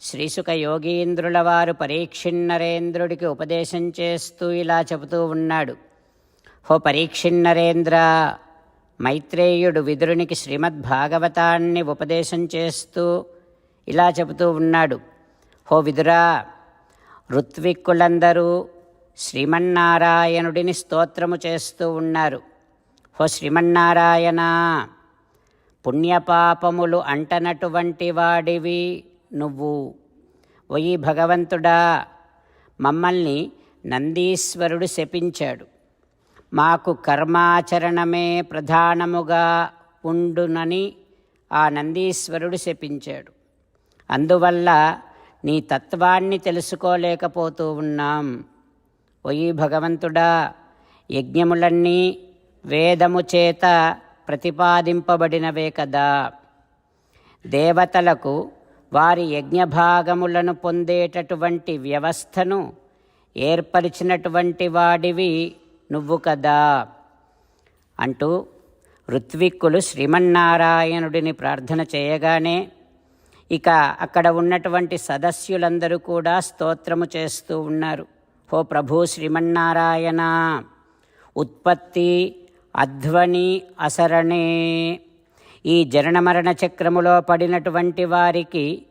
శ్రీసుక యోగీంద్రుల వారు పరీక్షిన్నరేంద్రుడికి ఉపదేశం చేస్తూ ఇలా చెబుతూ ఉన్నాడు. హో పరీక్షిన్నరేంద్ర మైత్రేయుడు విదురునికి శ్రీమద్భాగవతాన్ని ఉపదేశం చేస్తూ ఇలా చెబుతూ ఉన్నాడు. హో విదురా ఋత్విక్కులందరూ శ్రీమన్నారాయణుడిని స్తోత్రము చేస్తూ ఉన్నారు. హో శ్రీమన్నారాయణ పుణ్యపాపములు అంటనటువంటి వాడివి. నువ్వు. ఒయి భగవంతుడా మమ్మల్ని నందీశ్వరుడు శపించాడు. మాకు కర్మాచరణమే ప్రధానముగా ఉండునని ఆ నందీశ్వరుడు శపించాడు. అందువల్ల నీ తత్వాన్ని తెలుసుకోలేకపోతూ ఉన్నాం. ఒయి భగవంతుడా యజ్ఞములన్నీ వేదము చేత ప్రతిపాదింపబడినవే కదా. దేవతలకు వారి యజ్ఞభాగములను పొందేటటువంటి వ్యవస్థను ఏర్పరిచినటువంటి వాడివి నువ్వు కదా. అంటూ ఋత్విక్కులు శ్రీమన్నారాయణుడిని ప్రార్థన చేయగానే ఇక అక్కడ ఉన్నటువంటి సదస్యులందరూ కూడా స్తోత్రము చేస్తూ ఉన్నారు. హో ప్రభు శ్రీమన్నారాయణ ఉత్పత్తి అధ్వని అసరణే ఈ జననమరణ చక్రములో పడినటువంటి వారికి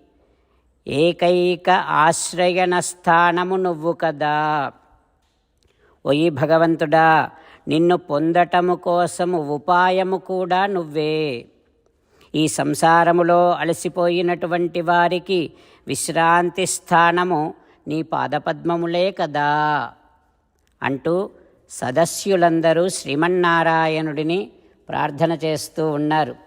ఏకైక ఆశ్రయణ స్థానము నువ్వు కదా. ఒయి భగవంతుడా నిన్ను పొందటము కోసము ఉపాయము కూడా నువ్వే. ఈ సంసారములో అలసిపోయినటువంటి వారికి విశ్రాంతి స్థానము నీ పాదపద్మములే కదా. అంటూ సదస్యులందరూ శ్రీమన్నారాయణుడిని ప్రార్థన చేస్తూ ఉన్నారు.